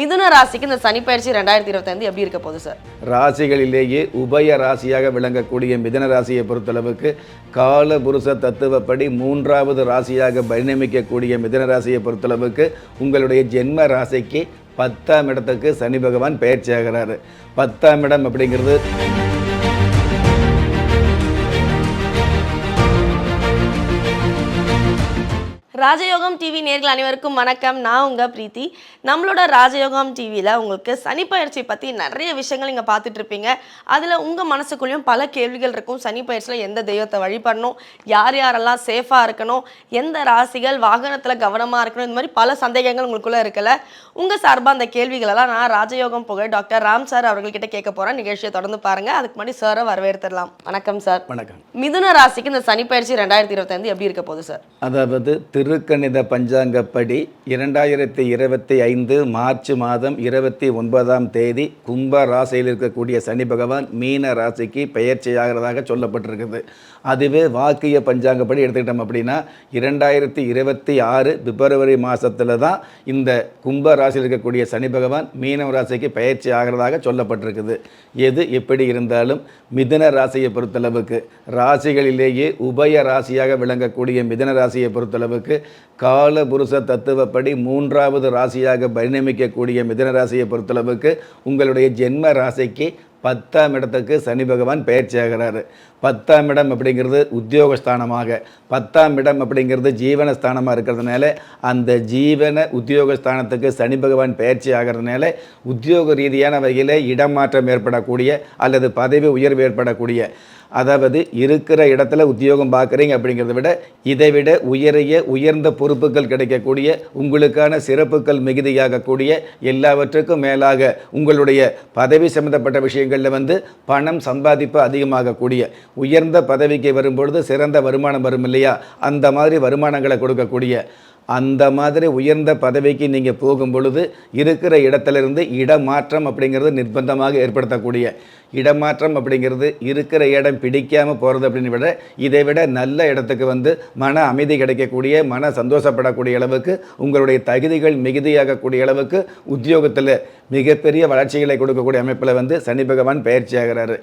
மிதுன ராசிக்கு இந்த சனி பயிற்சி ரெண்டாயிரத்தி இருபத்தைந்து எப்படி இருக்க போகுது சார் ராசிகளிலேயே உபய ராசியாக விளங்கக்கூடிய மிதன ராசியை பொறுத்தளவுக்கு கால புருஷ தத்துவப்படி மூன்றாவது ராசியாக பரிணமிக்கக்கூடிய மிதன ராசியை பொறுத்தளவுக்கு உங்களுடைய ஜென்ம ராசிக்கு பத்தாம் இடத்துக்கு சனி பகவான் பயிற்சி ஆகிறாரு பத்தாம் இடம் அப்படிங்கிறது ராஜயோகம் டிவி நேர்கள் அனைவருக்கும் வணக்கம். நான் உங்க பிரீத்தி. நம்மளோட ராஜயோகம் டிவியில் உங்களுக்கு சனி பயிற்சி பற்றி நிறைய விஷயங்கள் நீங்கள் பார்த்துட்டு இருப்பீங்க. அதில் உங்கள் மனசுக்குள்ளேயும் பல கேள்விகள் இருக்கும். சனி பயிற்சியில் எந்த தெய்வத்தை வழிபடணும்? யார் யாரெல்லாம் சேஃபாக இருக்கணும்? எந்த ராசிகள் வாகனத்தில் கவனமாக இருக்கணும்? இந்த மாதிரி பல சந்தேகங்கள் உங்களுக்குள்ளே இருக்குல்ல? உங்கள் சார்பாக அந்த கேள்விகளெல்லாம் நான் ராஜயோகம் புகழ் டாக்டர் ராம் சார் அவர்கள்கிட்ட கேட்க போகிறேன் நிகழ்ச்சியை தொடர்ந்து பாருங்கள் அதுக்கு முன்னாடி சாரை வரவேற்றுடலாம் வணக்கம் சார். வணக்கம். மிதுன ராசிக்கு இந்த சனி பயிற்சி ரெண்டாயிரத்தி இருபத்தைந்து எப்படி இருக்க போகுது சார்? அதாவது திருக்கணித பஞ்சாங்கப்படி இரண்டாயிரத்தி இருபத்தி ஐந்து மார்ச் மாதம் இருபத்தி ஒன்பதாம் தேதி கும்ப ராசியில் இருக்கக்கூடிய சனி பகவான் மீன ராசிக்கு பெயர்ச்சியாகிறதாக சொல்லப்பட்டிருக்குது. அதுவே வாக்கிய பஞ்சாங்கப்படி எடுத்துக்கிட்டோம் அப்படின்னா இரண்டாயிரத்தி இருபத்தி ஆறு பிப்ரவரி மாதத்தில் தான் இந்த கும்ப ராசியில் இருக்கக்கூடிய சனி பகவான் மீன ராசிக்கு பயிற்சி ஆகிறதாக சொல்லப்பட்டிருக்குது. எது எப்படி இருந்தாலும் மிதன ராசியை பொறுத்தளவுக்கு ராசிகளிலேயே உபய ராசியாக விளங்கக்கூடிய மிதன ராசியை பொறுத்தளவுக்கு கால புருஷ தத்துவப்படி மூன்றாவது ராசியாக பரிணமிக்கக்கூடிய மிதன ராசியை பொறுத்தளவுக்கு உங்களுடைய ஜென்ம ராசிக்கு பத்தாம் இடத்துக்கு சனி பகவான் பயிற்சி ஆகிறாரு பத்தாம் இடம் அப்படிங்கிறது உத்தியோகஸ்தானமாக பத்தாம் இடம் அப்படிங்கிறது ஜீவனஸ்தானமாக இருக்கிறதுனால அந்த ஜீவன உத்தியோகஸ்தானத்துக்கு சனி பகவான் பயிற்சி ஆகிறதுனால உத்தியோக ரீதியான வகையில் இடமாற்றம் ஏற்படக்கூடிய அல்லது பதவி உயர்வு ஏற்படக்கூடிய அதாவது இருக்கிற இடத்துல உத்தியோகம் பார்க்குறீங்க அப்படிங்கிறத விட இதை விட உயரிய உயர்ந்த பொறுப்புகள் கிடைக்கக்கூடிய உங்களுக்கான சிறப்புகள் மிகுதியாகக்கூடிய எல்லாவற்றுக்கும் மேலாக உங்களுடைய பதவி சம்பந்தப்பட்ட விஷயங்களில் வந்து பணம் சம்பாதிப்பு அதிகமாகக்கூடிய உயர்ந்த பதவிக்கு வரும்பொழுது சிறந்த வருமானம் வரும் இல்லையா? அந்த மாதிரி வருமானங்களை கொடுக்கக்கூடிய அந்த மாதிரி உயர்ந்த பதவிக்கு நீங்கள் போகும் பொழுது இருக்கிற இடத்துலேருந்து இடமாற்றம் அப்படிங்கிறது நிர்பந்தமாக ஏற்படுத்தக்கூடிய இடமாற்றம் அப்படிங்கிறது இருக்கிற இடம் பிடிக்காமல் போகிறது அப்படின்னு விட இதை விட நல்ல இடத்துக்கு வந்து மன அமைதி கிடைக்கக்கூடிய மன சந்தோஷப்படக்கூடிய அளவுக்கு உங்களுடைய தகுதிகள் மிகுதியாகக்கூடிய அளவுக்கு உத்தியோகத்தில் மிகப்பெரிய வளர்ச்சிகளை கொடுக்கக்கூடிய அமைப்பில் வந்து சனி பகவான் பயிற்சி ஆகிறாரு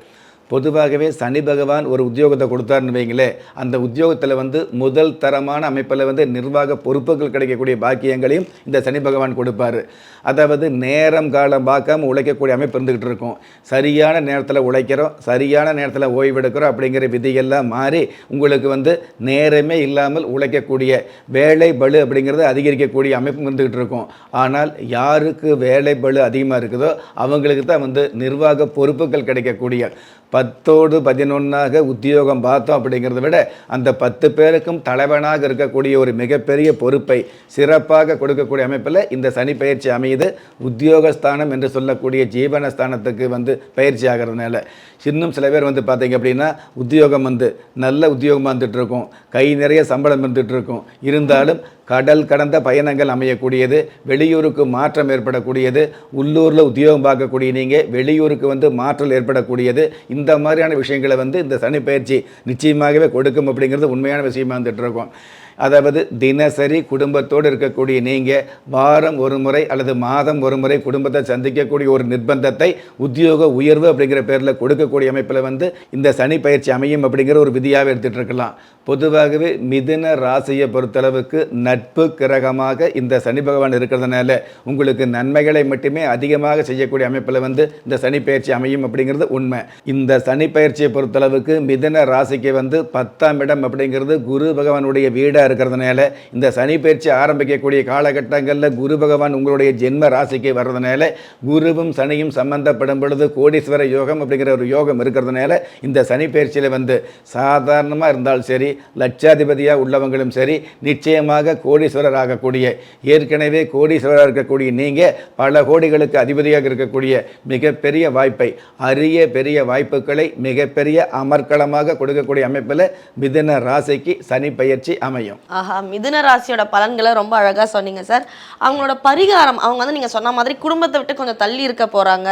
பொதுவாகவே சனி பகவான் ஒரு உத்தியோகத்தை கொடுத்தாருன்னு வைங்களே அந்த உத்தியோகத்தில் வந்து முதல் தரமான அமைப்பில் வந்து நிர்வாக பொறுப்புகள் கிடைக்கக்கூடிய பாக்கியங்களையும் இந்த சனி பகவான் கொடுப்பார். அதாவது நேரம் காலம் பார்க்காம உழைக்கக்கூடிய அமைப்பு இருந்துக்கிட்டு இருக்கும். சரியான நேரத்தில் உழைக்கிறோம் சரியான நேரத்தில் ஓய்வெடுக்கிறோம் அப்படிங்கிற விதியெல்லாம் மாறி உங்களுக்கு வந்து நேரமே இல்லாமல் உழைக்கக்கூடிய வேலை பளு அப்படிங்கிறது அதிகரிக்கக்கூடிய அமைப்பு இருந்துக்கிட்டு இருக்கும். ஆனால் யாருக்கு வேலை பளு அதிகமாக இருக்குதோ அவங்களுக்கு தான் வந்து நிர்வாக பொறுப்புகள் கிடைக்கக்கூடிய பத்தோடு பதினொன்றாக உத்தியோகம் பார்த்தோம் அப்படிங்கிறத விட அந்த பத்து பேருக்கும் தலைவனாக இருக்கக்கூடிய ஒரு மிகப்பெரிய பொறுப்பை சிறப்பாக கொடுக்கக்கூடிய அமைப்பில் இந்த சனி பயிற்சி அமையுது. உத்தியோகஸ்தானம் என்று சொல்லக்கூடிய ஜீவனஸ்தானத்துக்கு வந்து பயிற்சி ஆகிறதுனால. இன்னும் சில பேர் வந்து பார்த்தீங்க அப்படின்னா உத்தியோகம் வந்து நல்ல உத்தியோகமாக இருந்துகிட்ருக்கும் கை நிறைய சம்பளம் இருந்துகிட்ருக்கும் இருந்தாலும் கடல் கடந்த பயணங்கள் அமையக்கூடியது வெளியூருக்கு மாற்றம் ஏற்படக்கூடியது உள்ளூரில் உத்தியோகம் பார்க்கக்கூடிய நீங்கள் வெளியூருக்கு வந்து மாற்றல் ஏற்படக்கூடியது. இந்த மாதிரியான விஷயங்களை வந்து இந்த சனி பயிற்சி நிச்சயமாகவே கொடுக்கும் அப்படிங்கிறது உண்மையான விஷயமா வந்துட்டு இருக்கோம். அதாவது தினசரி குடும்பத்தோடு இருக்கக்கூடிய நீங்கள் வாரம் ஒரு முறை அல்லது மாதம் ஒரு முறை குடும்பத்தை சந்திக்கக்கூடிய ஒரு நிர்பந்தத்தை உத்தியோக உயர்வு அப்படிங்கிற பேரில் கொடுக்கக்கூடிய அமைப்பில் வந்து இந்த சனி பயிற்சி அமையும் அப்படிங்கிற ஒரு விதியாகவே எடுத்துகிட்டு இருக்கலாம். பொதுவாகவே மிதுன ராசியை பொறுத்தளவுக்கு நட்பு கிரகமாக இந்த சனி பகவான் இருக்கிறதுனால உங்களுக்கு நன்மைகளை மட்டுமே அதிகமாக செய்யக்கூடிய அமைப்பில் வந்து இந்த சனி பயிற்சி அமையும் அப்படிங்கிறது உண்மை. இந்த சனி பயிற்சியை பொறுத்தளவுக்கு மிதுன ராசிக்கு வந்து பத்தாம் இடம் அப்படிங்கிறது குரு பகவானுடைய வீடாக இருக்கிறதுனால இந்த சனி பயிற்சி ஆரம்பிக்கக்கூடிய காலகட்டங்களில் குரு பகவான் உங்களுடைய ஜென்ம ராசிக்கு வர்றதுனால குருவும் சனியும் சம்பந்தப்படும் பொழுது கோடீஸ்வர யோகம் அப்படிங்கிற ஒரு யோகம் இருக்கிறதுனால இந்த சனி பயிற்சியில் வந்து சாதாரணமாக இருந்தாலும் சரி லட்சாதிபதியாக உள்ளவங்களும் சரி நிச்சயமாக கோடீஸ்வரர் ஆகக்கூடிய ஏற்கனவே கோடீஸ்வரர் இருக்கக்கூடிய நீங்கள் பல கோடிகளுக்கு அதிபதியாக இருக்கக்கூடிய மிகப்பெரிய வாய்ப்பை அரிய பெரிய வாய்ப்புகளை மிகப்பெரிய அமர்க்களமாக கொடுக்கக்கூடிய அமைப்பில் மிதன ராசிக்கு சனி பயிற்சி அமையும். அமையும் ஆஹா மிதுன ராசியோட பலன்களை ரொம்ப அழகா சொன்னீங்க சார். அவங்களோட பரிகாரம் அவங்க வந்து நீங்க சொன்ன மாதிரி குடும்பத்தை விட்டு கொஞ்சம் தள்ளி இருக்க போறாங்க.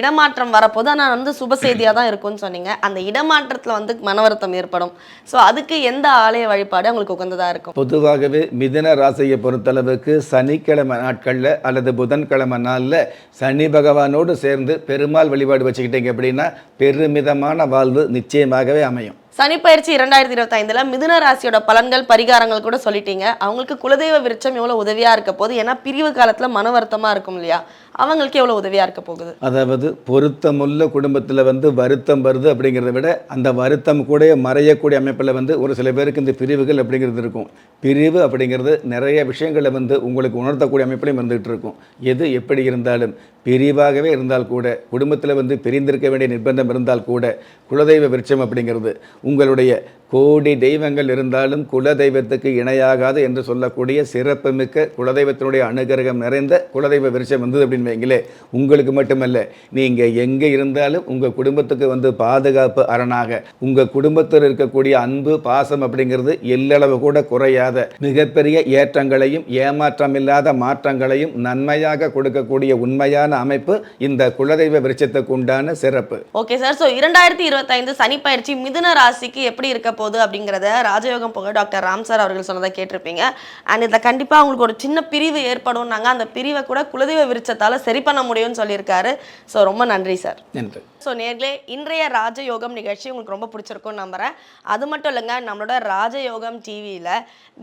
இடமாற்றம் வரப்போது ஆனால் வந்து சுப செய்தியாக தான் இருக்கும்னு சொன்னீங்க. அந்த இடமாற்றத்தில் வந்து மனவருத்தம் ஏற்படும். ஸோ அதுக்கு எந்த ஆலய வழிபாடு அவங்களுக்கு உகந்ததாக இருக்கும்? பொதுவாகவே மிதுன ராசியை பொறுத்தளவுக்கு சனிக்கிழமை நாட்களில் அல்லது புதன்கிழமை நாளில் சனி பகவானோடு சேர்ந்து பெருமாள் வழிபாடு வச்சுக்கிட்டீங்க அப்படின்னா பெருமிதமான வாழ்வு நிச்சயமாகவே அமையும். சனிப்பயிற்சி இரண்டாயிரத்தி இருபத்தைந்துல மிதுன ராசியோட பலன்கள் பரிகாரங்கள் கூட சொல்லிட்டீங்க. அவங்களுக்கு குலதெய்வ விருட்சம் எவ்வளவு உதவியா இருக்க போது ஏன்னா பிரிவு காலத்துல மன வருத்தமா இருக்கும் இல்லையா? அவங்களுக்கு எவ்வளோ உதவியாக இருக்க போகுது? அதாவது பொருத்தமுள்ள குடும்பத்தில் வந்து வருத்தம் வருது அப்படிங்கிறத விட அந்த வருத்தம் கூட மறையக்கூடிய அமைப்பில் வந்து ஒரு சில பேருக்கு இந்த பிரிவுகள் அப்படிங்கிறது இருக்கும். பிரிவு அப்படிங்கிறது நிறைய விஷயங்களை வந்து உங்களுக்கு உணர்த்தக்கூடிய அமைப்பிலையும் இருந்துகிட்டு இருக்கும். எது எப்படி இருந்தாலும் பிரிவாகவே இருந்தால் கூட குடும்பத்தில் வந்து பிரிந்திருக்க வேண்டிய நிர்பந்தம் இருந்தால் கூட குலதெய்வ விருட்சம் அப்படிங்கிறது உங்களுடைய கோடி தெய்வங்கள் இருந்தாலும் குலதெய்வத்துக்கு இணையாகாது என்று சொல்லக்கூடிய சிறப்புமிக்க குலதெய்வத்தினுடைய அனுகிரகம் நிறைந்த குலதெய்வ விருட்சம் வந்தது அப்படின்னு வைங்களே உங்களுக்கு மட்டுமல்ல நீங்கள் எங்கே இருந்தாலும் உங்கள் குடும்பத்துக்கு வந்து பாதுகாப்பு அரணாக உங்கள் குடும்பத்தில் இருக்கக்கூடிய அன்பு பாசம் அப்படிங்கிறது எல்லளவு கூட குறையாத மிகப்பெரிய ஏற்றங்களையும் ஏமாற்றமில்லாத மாற்றங்களையும் நன்மையாக கொடுக்கக்கூடிய உண்மையான அமைப்பு இந்த குலதெய்வ விருட்சத்துக்கு உண்டான சிறப்பு. ஓகே சார் ஸோ இரண்டாயிரத்தி இருபத்தைந்து சனிப்பயிற்சி மிதுன ராசிக்கு எப்படி இருக்க போகுது அப்படிங்கிறத ராஜயோகம் புகழ் டாக்டர் ராம் சார் அவர்கள் சொன்னதை கேட்டிருப்பீங்க. அண்ட் இதில் கண்டிப்பாக அவங்களுக்கு ஒரு சின்ன பிரிவு ஏற்படும்னாங்க அந்த பிரிவை கூட குலதெய்வ விருட்சத்தால் சரி பண்ண முடியும்னு சொல்லியிருக்காரு. ஸோ ரொம்ப நன்றி சார். நன்றி. ஸோ நேர்களே இன்றைய ராஜயோகம் நிகழ்ச்சி உங்களுக்கு ரொம்ப பிடிச்சிருக்கும்னு நம்புறேன். அது மட்டும் இல்லைங்க நம்மளோட ராஜயோகம் டிவியில்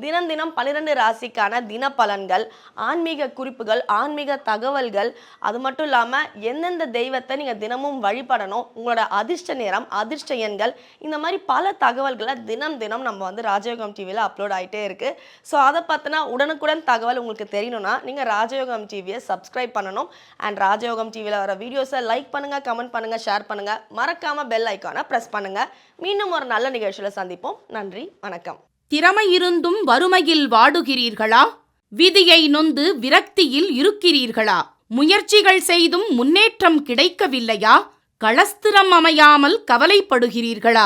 தினம் தினம் பன்னிரெண்டு ராசிக்கான தின பலன்கள் ஆன்மீக குறிப்புகள் ஆன்மீக தகவல்கள் அது மட்டும் இல்லாமல் எந்தெந்த தெய்வத்தை நீங்கள் தினமும் வழிபடணும் உங்களோட அதிர்ஷ்ட நேரம் அதிர்ஷ்ட எண்கள் இந்த மாதிரி பல தகவல்களை தினம் தினம் நம்ம வந்து ராஜயோகம் டிவியில் அப்லோட் ஆகிட்டே இருக்குது ஸோ அதை பார்த்தினா உடனுக்குடன் தகவல் உங்களுக்கு தெரியணும்னா நீங்கள் ராஜயோகம் டிவியை சப்ஸ்கிரைப் பண்ணணும். அண்ட் ராஜயோகம் டிவியில் வர வீடியோஸை லைக் பண்ணுங்கள் கமெண்ட் பண்ணுங்கள் ஷேர் பண்ணுங்கள் மறக்காமல் பெல் ஐக்கானை ப்ரெஸ் பண்ணுங்கள் மீண்டும் ஒரு நல்ல நிகழ்ச்சியில் சந்திப்போம். நன்றி வணக்கம். திறமை இருந்தும் வறுமையில் வாடுகிறீர்களா? விதியை நொந்து விரக்தியில் இருக்கிறீர்களா? முயற்சிகள் செய்தும் முன்னேற்றம் கிடைக்கவில்லையா? களஸ்திரம் அமையாமல் கவலைப்படுகிறீர்களா?